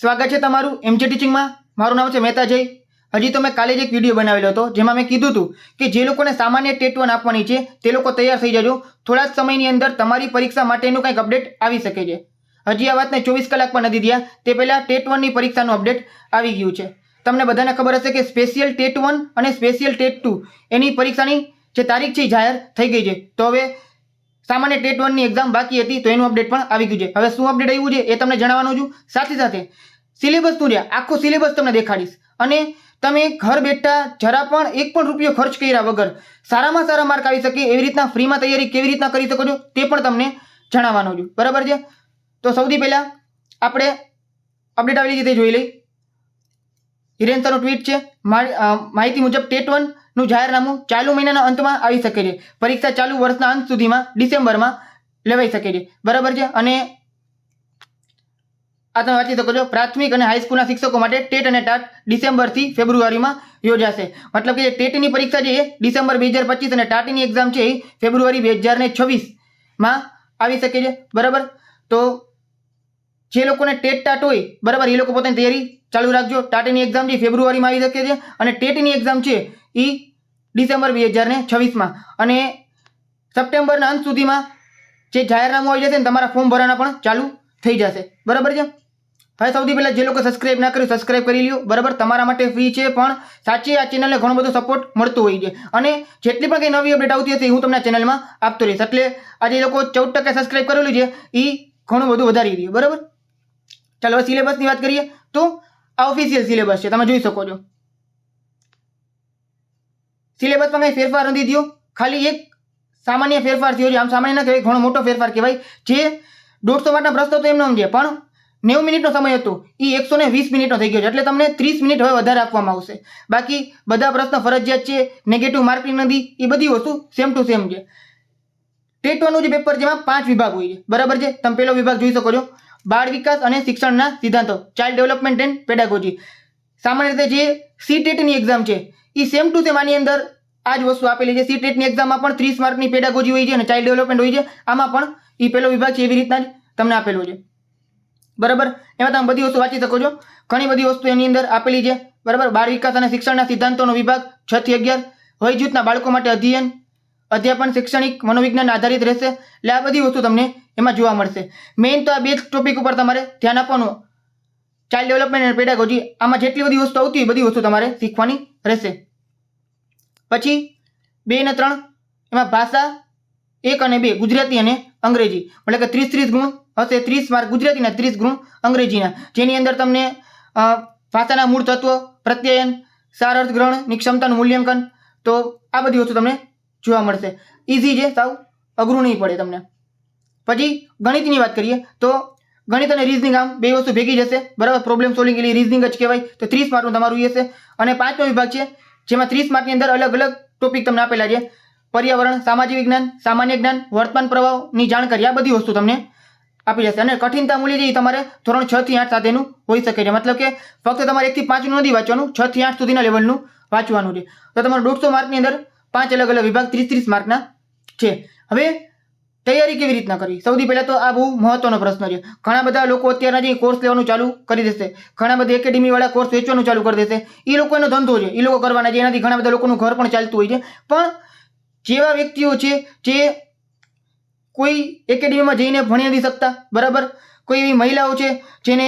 સ્વાગત છે તમારું એમજે ટીચિંગમાં મારું નામ છે મહેતા જય. હજી તો મેં કાલે જ એક વીડિયો બનાવેલો હતો, જેમાં મેં કીધું હતું કે જે લોકોને સામાન્ય ટેટ વન આપવાની છે, તે લોકો તૈયાર થઈ જજો. થોડા જ સમયની અંદર તમારી પરીક્ષા માટેનું કંઈક અપડેટ આવી શકે છે. હજી આ વાતને ચોવીસ કલાક પણ નથી દીધા તે પહેલાં ટેટ વનની પરીક્ષાનું અપડેટ આવી ગયું છે. તમને બધાને ખબર હશે કે સ્પેશિયલ ટેટ વન અને સ્પેશિયલ ટેટ ટુ એની પરીક્ષાની જે તારીખ છે જાહેર થઈ ગઈ છે. તો હવે સામાન્ય ટેટ વનની એક્ઝામ બાકી હતી તો એનું અપડેટ પણ આવી ગયું છે. હવે શું અપડેટ આવ્યું છે એ તમને જણાવવાનું છું. સાથે સાથે સિલેબસ શું રહ્યા આખો સિલેબસ તમને દેખાડીશ. અને તમે ઘર બેઠા જરા પણ એક પણ રૂપિયો ખર્ચ કર્યા વગર સારામાં સારા માર્ક આવી શકે એવી રીતના ફ્રીમાં તૈયારી કેવી રીતના કરી શકો છો તે પણ તમને જણાવવાનું છું. બરાબર છે? તો સૌથી પહેલાં આપણે અપડેટ આવેલી છે તે જોઈ લઈ હિરેન સરનું ટ્વીટ છે. માહિતી મુજબ ટેટ વન નું જાહેરનામું ચાલુ મહિનાના અંતમાં આવી શકે છે. પરીક્ષા ચાલુ વર્ષના અંત સુધીમાં ડિસેમ્બરમાં લેવાઈ શકે છે. બરાબર છે? અને આ તમે વાંચી શકો છો. પ્રાથમિક અને હાઈસ્કૂલના શિક્ષકો માટે ટેટ અને ટાટ ડિસેમ્બરથી ફેબ્રુઆરીમાં યોજાશે. મતલબ કે ટેટની પરીક્ષા છે એ ડિસેમ્બર બે હજાર પચીસ અને ટાટની એક્ઝામ છે એ ફેબ્રુઆરી બે હજાર ને છવ્વીસમાં આવી શકે છે. બરાબર? તો જે લોકોને ટેટ ટાટ હોય, બરાબર, એ લોકો પોતાની તૈયારી ચાલુ રાખજો. ટાટની એક્ઝામ છે ફેબ્રુઆરીમાં આવી શકે છે અને ટેટની એક્ઝામ છે એ ડિસેમ્બર બે હજાર ને છવ્વીસમાં. અને સપ્ટેમ્બરના અંત સુધીમાં જે જાહેરનામું આવી જશે ને તમારા ફોર્મ ભરવાના પણ ચાલુ થઈ જશે. બરાબર છે? હવે સૌથી પહેલાં જે લોકો સબસ્ક્રાઇબ ના કર્યું સબસ્ક્રાઇબ કરી લ્યો. બરાબર? તમારા માટે ફ્રી છે પણ સાચી આ ચેનલને ઘણો બધો સપોર્ટ મળતો હોય છે. અને જેટલી પણ કંઈ નવી અપડેટ આવતી હશે હું તમને ચેનલમાં આપતો રહીશ. એટલે આજે એ લોકો ચૌદ ટકા સબસ્ક્રાઇબ કરેલું છે એ ઘણું બધું વધારી રહ્યું બરાબર? ચાલો હવે સિલેબસની વાત કરીએ. તો આ ઓફિશિયલ સિલેબસ છે. તમે જોઈ શકો છો. સિલેબસમાં કંઈ ફેરફાર નથી થયો. ખાલી એક સામાન્ય ફેરફાર થયો છે. આમ સામાન્ય ના કહેવાય, ઘણો મોટો ફેરફાર કહેવાય. જે દોઢસો માર્કના પ્રશ્નો તો એમનો છે પણ નેવું મિનિટનો સમય હતો. એ એકસો ને વીસ મિનિટનો થઈ ગયો છે. એટલે તમને ત્રીસ મિનિટ હવે વધારે આપવામાં આવશે. બાકી બધા પ્રશ્નો ફરજિયાત છે. નેગેટિવ માર્કિંગ નથી. એ બધી વસ્તુ સેમ ટુ સેમ છે. ટેટવાનું જે પેપર જેમાં પાંચ વિભાગ હોય છે. બરાબર છે? તમે પહેલો વિભાગ જોઈ શકો છો. બાળ વિકાસ અને શિક્ષણના સિદ્ધાંતો ચાઇલ્ડ ડેવલપમેન્ટ એન્ડ પેડાગોજી સામાન્ય રીતે જે સી ટેટની એક્ઝામ છે એ સેમ ટુ સેમ આની અંદર આ જ વસ્તુ આપેલી છે. સી ટેટની એક્ઝામમાં પણ ત્રીસ માર્કની પેડાગોજી હોય છે અને ચાઇલ્ડ ડેવલપમેન્ટ હોય છે. આમાં પણ એ પહેલો વિભાગ છે એવી રીતના જ તમને આપેલો છે. બરાબર? એમાં તમે બધી વસ્તુ વાંચી શકો છો. ઘણી બધી વસ્તુ એની અંદર આપેલી છે. બરાબર? બાળ વિકાસ અને શિક્ષણના સિદ્ધાંતોનો વિભાગ, છ થી અગિયાર. વય જૂથના બાળકો માટે અધ્યયન, અધ્યાપન શૈક્ષણિક મનોવિજ્ઞાન આધારિત રહેશે. એટલે આ બધી વસ્તુ તમને એમાં જોવા મળશે. મેઇન તો આ બે ટોપિક ઉપર તમારે ધ્યાન આપવાનું. ચાઇલ્ડ ડેવલપમેન્ટ અને પેડાગોજી આમાં જેટલી બધી વસ્તુ આવતી હોય બધી વસ્તુ તમારે શીખવાની રહેશે. પછી બે અને ત્રણ, એમાં ભાષા એક અને બે, ગુજરાતી અને અંગ્રેજી. એટલે કે ત્રીસ ત્રીસ ગુણ હશે, ત્રીસ માર્ક ગુજરાતીના ત્રીસ ગુણ અંગ્રેજીના. જેની અંદર તમને ભાષાના મૂળ તત્વો, પ્રત્યયન, સાર અર્થગ્રહણની ક્ષમતાનું મૂલ્યાંકન, તો આ બધી વસ્તુ તમને જોવા મળશે. ઇઝી છે સાવ? અઘરું નહીં પડે તમને. પછી ગણિતની વાત કરીએ તો ગણિત અને રીઝનિંગ આમ બે વસ્તુ ભેગી જશે બરાબર? પ્રોબ્લેમ સોલ્વિંગ એટલે રીઝનિંગ જ કહેવાય. તો ત્રીસ માર્કનું તમારું એ હશે. અને પાંચમો વિભાગ છે, જેમાં ત્રીસ માર્કની અંદર અલગ અલગ ટોપિક તમને આપેલા છે. પર્યાવરણ, સામાજિક વિજ્ઞાન, સામાન્ય જ્ઞાન, વર્તમાન પ્રવાહની જાણકારી, આ બધી વસ્તુ તમને આપી જશે અને કઠિનતા મૂલ્ય જે તમારે ધોરણ છ થી આઠ સાથેનું હોઈ શકે છે. મતલબ કે ફક્ત તમારે એકથી પાંચનું નથી વાંચવાનું, છ થી આઠ સુધીના લેવલનું વાંચવાનું છે. તો તમારે દોઢસો માર્કની અંદર પાંચ અલગ અલગ વિભાગ ત્રીસ ત્રીસ માર્કના છે. હવે તૈયારી કેવી રીતના કરવી? સૌથી પહેલાં તો આ બહુ મહત્વનો પ્રશ્ન છે ઘણા બધા લોકો અત્યારના જે કોર્સ લેવાનું ચાલુ કરી દેશે. ઘણા બધા એકેડેમીવાળા કોર્સ વેચવાનું ચાલુ કરી દેશે. એ લોકોનો ધંધો છે. એ લોકો કરવાના છે. એનાથી ઘણા બધા લોકોનું ઘર પણ ચાલતું હોય છે. પણ જેવા વ્યક્તિઓ છે, જે કોઈ એકેડેમીમાં જઈને ભણી નથી શકતા, બરાબર? કોઈ એવી મહિલાઓ છે, જેને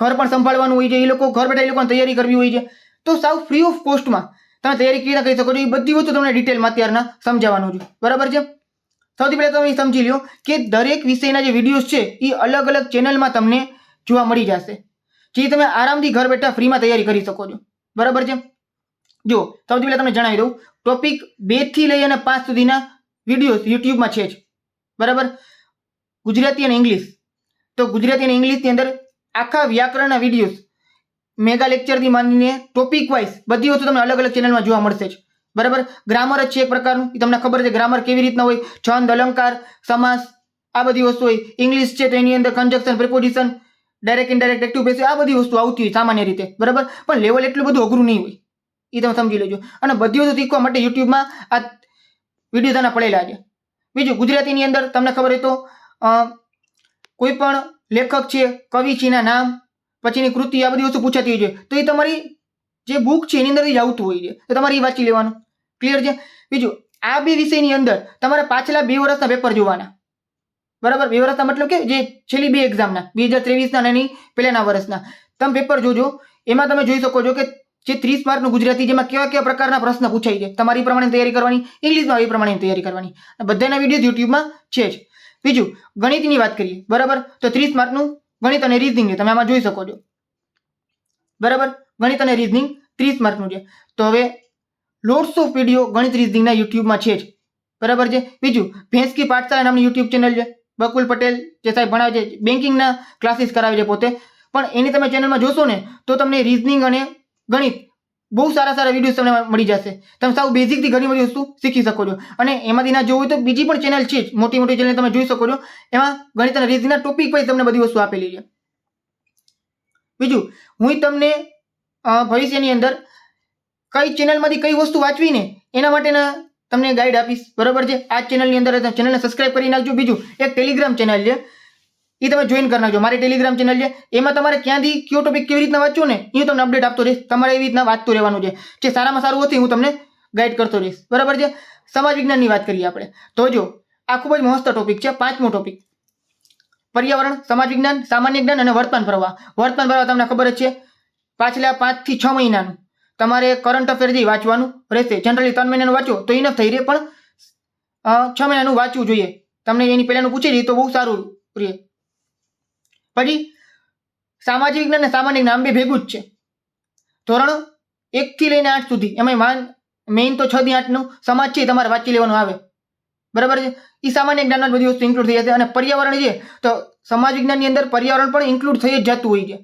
ઘર પણ સંભાળવાનું હોય છે. એ લોકો ઘર બેઠા એ લોકોને તૈયારી કરવી હોય છે. તો સાવ ફ્રી ઓફ કોસ્ટમાં તમે તૈયારી કેવી કરી શકો છો? એ બધી વસ્તુ તમને ડિટેલમાં અત્યારના સમજાવવાનું છે. બરાબર છે? સૌથી પહેલાં તમે સમજી લો કે દરેક વિષયના જે વિડીયોઝ છે એ અલગ અલગ ચેનલમાં તમને જોવા મળી જશે. જે તમે આરામથી ઘર બેઠા ફ્રીમાં તૈયારી કરી શકો છો. બરાબર છે? જો, સૌથી પહેલાં તમને જણાવી દઉં ટોપિક બેથી લઈ અને પાંચ સુધીના વિડીયોઝ યુટ્યુબમાં છે જ. બરાબર? ગુજરાતી અને ઇંગ્લિશ તો ગુજરાતી અને ઇંગ્લિશની અંદર આખા વ્યાકરણના વિડીયોઝ મેગા લેક્ચરથી માંડીને ટોપિક વાઇઝ બધી વસ્તુ તમને અલગ અલગ ચેનલમાં જોવા મળશે જ. બરાબર? ગ્રામર જ છે એક પ્રકારનું. એ તમને ખબર છે ગ્રામર કેવી રીતના હોય? છંદ, અલંકાર, સમાસ, આ બધી વસ્તુ હોય. ઇંગ્લિશ છે તો એની અંદર conjunction preposition direct indirect active passive આ બધી વસ્તુ આવતી હોય સામાન્ય રીતે. બરાબર? પણ લેવલ એટલું બધું અઘરું નહીં હોય. એ તમે સમજી લેજો. અને બધી વસ્તુ શીખવા માટે યુટ્યુબમાં આ વીડિયો તમને પડેલા છે. બીજું, ગુજરાતીની અંદર તમને ખબર હોય તો કોઈ પણ લેખક છે, કવિ છે, એના નામ, પછીની કૃતિ, આ બધી વસ્તુ પૂછાતી હોય છે. તો એ તમારી જે બુક છે એની અંદર જ આવતું હોય છે. તો તમારે એ વાંચી લેવાનું. ક્લિયર છે? બીજું, આ બે વિષયની અંદર તમારે પાછલા બે વર્ષના પેપર જોવાના. બરાબર? બે વર્ષના મતલબ કે જે છેલ્લી બે એક્ઝામના બે હજાર ત્રેવીસના અને એની પહેલાના વર્ષના. તમે પેપર જોજો. એમાં તમે જોઈ શકો છો કે જે ત્રીસ માર્કનું ગુજરાતી, જેમાં કેવા કેવા પ્રકારના પ્રશ્ન પૂછાય છે, તમારી પ્રમાણે તૈયારી કરવાની, ઇંગ્લિશમાં એ પ્રમાણે તૈયારી કરવાની. બધાના વીડિયો યુટ્યુબમાં છે જ. બીજું, ગણિતની વાત કરીએ. બરાબર? તો ત્રીસ માર્કનું ગણિત અને રીઝનિંગ તમે આમાં જોઈ શકો છો. બરાબર? ગણિત અને રીઝનિંગ ત્રીસ માર્કનું છે. તો હવે લોટ્સ ઓફ વીડિયો ગણિત રીઝનિંગના યુટ્યુબમાં છે જ. બરાબર છે? બીજું, ભેંસકી પાઠશાળા નામની યુટ્યુબ ચેનલ છે. બકુલ પટેલ જે સાહેબ ભણાવે છે બેન્કિંગના ક્લાસીસ કરાવે છે પોતે. પણ એની તમે ચેનલમાં જોશો ને, તો તમને રીઝનિંગ અને ગણિત બહુ સારા સારા વિડીયોઝ તમને મળી જશે. તમે સાવ બેઝિકથી ઘણી બધી વસ્તુ શીખી શકો છો. અને એમાંથી ના જોવું હોય તો બીજી પણ ચેનલ છે જ. મોટી મોટી ચેનલ તમે જોઈ શકો છો. એમાં ગણિત અને રીઝનિંગના ટોપિક પર તમને બધી વસ્તુ આપેલી છે. બીજું, હું તમને ભવિષ્યની અંદર કઈ ચેનલમાંથી કઈ વસ્તુ વાંચવી ને એના માટેના તમને ગાઈડ આપીશ. બરોબર છે? આ ચેનલની અંદર ચેનલને સબસ્ક્રાઇબ કરી નાખજો. બીજું એક ટેલિગ્રામ ચેનલ છે. એ તમે જોઈન કરી નાખજો. મારી ટેલિગ્રામ ચેનલ છે. એમાં તમારે ક્યાંથી કયો ટોપિક કેવી રીતના વાંચવો ને એ તમને અપડેટ આપતો રહીશ. તમારે એવી રીતના વાંચતું રહેવાનું છે. જે સારામાં સારું હોતી હું તમને ગાઈડ કરતો રહીશ. બરાબર છે? સમાજ વિજ્ઞાનની વાત કરીએ આપણે. તો જો, આ ખૂબ જ મસ્ત ટોપિક છે. પાંચમો ટોપિક પર્યાવરણ, સમાજ વિજ્ઞાન, સામાન્ય જ્ઞાન અને વર્તમાન પ્રવાહ વર્તમાન પ્રવાહ તમને ખબર જ છે. પાછલા પાંચથી છ મહિનાનું. તમારે કરંટ અફેર જે વાંચવાનું રહેશે જનરલી ત્રણ મહિનાનું વાંચો તો ઇનફ થઈ રહે, પણ છ મહિનાનું વાંચવું જોઈએ. તમને એની પહેલાંનું પૂછી લઈએ તો બહુ સારું રહે. પછી, સામાજિક વિજ્ઞાન અને સામાન્ય જ્ઞાન બે ભેગું જ છે. ધોરણ એકથી લઈને આઠ સુધી એમાં માન મેઇન તો છ થી આઠનું, સમાજ છે તમારે વાંચી લેવાનું આવે. બરાબર છે? એ સામાન્ય જ્ઞાનમાં બધી વસ્તુ ઇન્ક્લુડ થઈ જશે અને પર્યાવરણ છે, તો સમાજ વિજ્ઞાનની અંદર પર્યાવરણ પણ ઇન્ક્લુડ થઈ જ જતું હોય છે.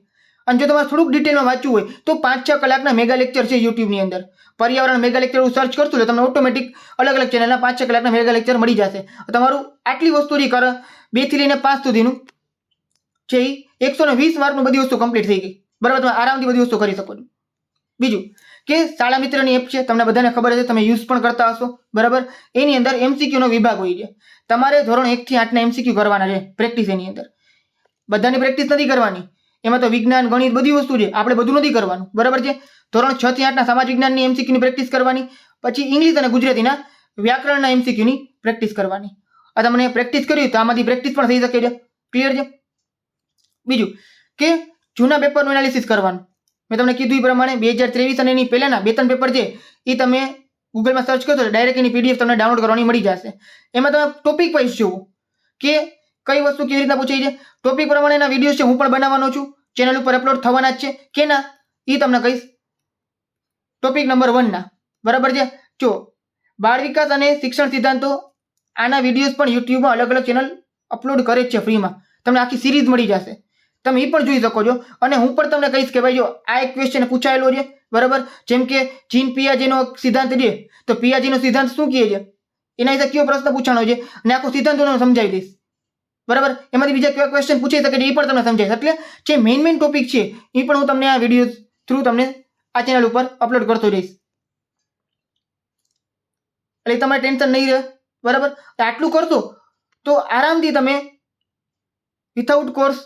અને જો તમારે થોડુંક ડિટેલમાં વાંચવું હોય, તો પાંચ છ કલાકના મેગા લેક્ચર છે યુટ્યુબની અંદર. પર્યાવરણ મેગા લેક્ચર સર્ચ કરશું એટલે તમને ઓટોમેટિક અલગ અલગ ચેનલના પાંચ છ કલાકના મેગા લેક્ચર મળી જશે. તમારું આટલી વસ્તુ જે કર. બેથી લઈને પાંચ સુધીનું. છે એકસો ને વીસ માર્કનું બધી વસ્તુ કમ્પ્લીટ થઈ ગઈ. બરાબર, તમે આરામથી બધી વસ્તુ કરી શકો છો. બીજું કે શાળા મિત્રની એપ છે, તમને બધાને ખબર હશે, તમે યુઝ પણ કરતા હશો. બરાબર? એની અંદર એમસીક્યુનો વિભાગ હોય છે. તમારે ધોરણ એકથી આઠના એમસીક્યુ કરવાના છે પ્રેક્ટિસ એની અંદર. બધાની પ્રેક્ટિસ નથી કરવાની. એમાં તો વિજ્ઞાન, ગણિત બધી વસ્તુ છે. આપણે બધું નથી કરવાનું. બરાબર છે? ધોરણ છ થી આઠના સમાજ વિજ્ઞાનની એમસીક્યુની પ્રેક્ટિસ કરવાની. પછી ઇંગ્લિશ અને ગુજરાતીના વ્યાકરણના એમસીક્યુની પ્રેક્ટિસ કરવાની. આ તમને પ્રેક્ટિસ કરી તો આમાંથી પ્રેક્ટિસ પણ થઈ શકે છે. ક્લિયર છે? બીજું કે જૂના પેપરનું એનાલિસિસ કરવાનું. મેં તમને કીધું એ પ્રમાણે બે હજાર ત્રેવીસ અને એની પહેલાંના બે ત્રણ પેપર છે, એ તમે ગૂગલમાં સર્ચ કરશો ડાયરેક્ટ એની પીડીએફ તમને ડાઉનલોડ કરવાની મળી જશે. એમાં તમે ટોપિક વાઇઝ જોવો કે કઈ વસ્તુ કેવી રીતના પૂછાઈ છે? ટોપિક પ્રમાણેના વીડિયો છે, હું પણ બનાવવાનો છું. ચેનલ ઉપર અપલોડ થવાના જ છે. કે ના એ તમને કહીશ. ટોપિક નંબર વનના બરાબર છે? જો, બાળ વિકાસ અને શિક્ષણ સિદ્ધાંતો આના વિડીયોઝ પણ યુટ્યુબમાં અલગ અલગ ચેનલ અપલોડ કરે જ છે ફ્રીમાં તમને આખી સિરીઝ મળી જશે. તમે એ પણ જોઈ શકો છો. અને હું પણ તમને કહીશ કે ભાઈ જો, આ એક ક્વેશ્ચન પૂછાયેલો છે. બરાબર? જેમ કે, જીન પિયાજીનો સિદ્ધાંત છે. તો પિયાજીનો સિદ્ધાંત શું કહે છે? એના વિશે કયો પ્રશ્ન પૂછાણો છે? અને આખો સિદ્ધાંત હું સમજાવી દઈશ. બરાબર? એમાંથી બીજા કેવા ક્વેશ્ચન પૂછી શકે છે એ પણ તમને સમજાય એટલે જે મેઇન મેઇન ટોપિક છે, એ પણ હું તમને આ વીડિયો થ્રુ તમને આ ચેનલ ઉપર અપલોડ કરતો રહીશ. એટલે તમારે ટેન્શન નહીં રહે. બરાબર? આટલું કરશો તો આરામથી તમે વિથઆઉટ કોર્સ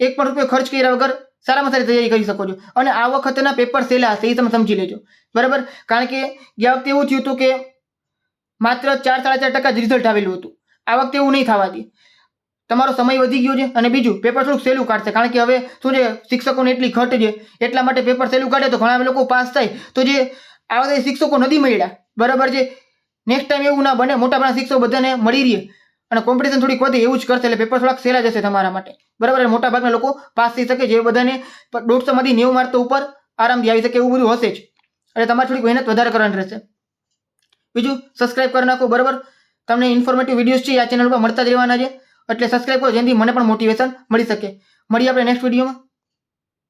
એક પણ રૂપિયો ખર્ચ કર્યા વગર સારામાં સારી તૈયારી કરી શકો છો. અને આ વખતના પેપર સહેલા હશે, એ તમે સમજી લેજો. બરાબર? કારણ કે ગયા વખતે એવું થયું હતું કે માત્ર ચાર, સાડા ચાર ટકા જ રિઝલ્ટ આવેલું હતું. આ વખતે એવું નહીં થવા દે તમારો સમય વધી ગયો છે અને બીજું પેપર થોડુંક સહેલું કાઢશે. કારણ કે હવે શું છે, શિક્ષકોને એટલી ઘટ છે. એટલા માટે પેપર સહેલું કાઢે તો ઘણા લોકો પાસ થાય. તો જે આવા બધા શિક્ષકો નથી મળ્યા. બરાબર છે? નેક્સ્ટ ટાઈમ એવું ના બને. મોટાભાગના શિક્ષકો બધાને મળી રહે. અને કોમ્પિટિશન થોડીક વધે એવું જ કરશે. એટલે પેપર થોડાક સહેલા જશે તમારા માટે. બરાબર? અને મોટા ભાગના લોકો પાસ થઈ શકે જે બધાને દોઢસોમાંથી નેવું માર્ક તો ઉપર આરામથી આવી શકે એવું બધું હશે જ. એટલે તમારે થોડીક મહેનત વધારે કરવાની રહેશે. બીજું સબસ્ક્રાઇબ કરી નાખો. બરાબર? તમને ઇન્ફોર્મેટિવ વિડીયોઝ છે આ ચેનલ પર મળતા જ રહેવાના છે. એટલે સબસ્ક્રાઈબ કરો જેનાથી મને પણ મોટિવેશન મળી શકે. મળીએ આપણે નેક્સ્ટ વિડીયોમાં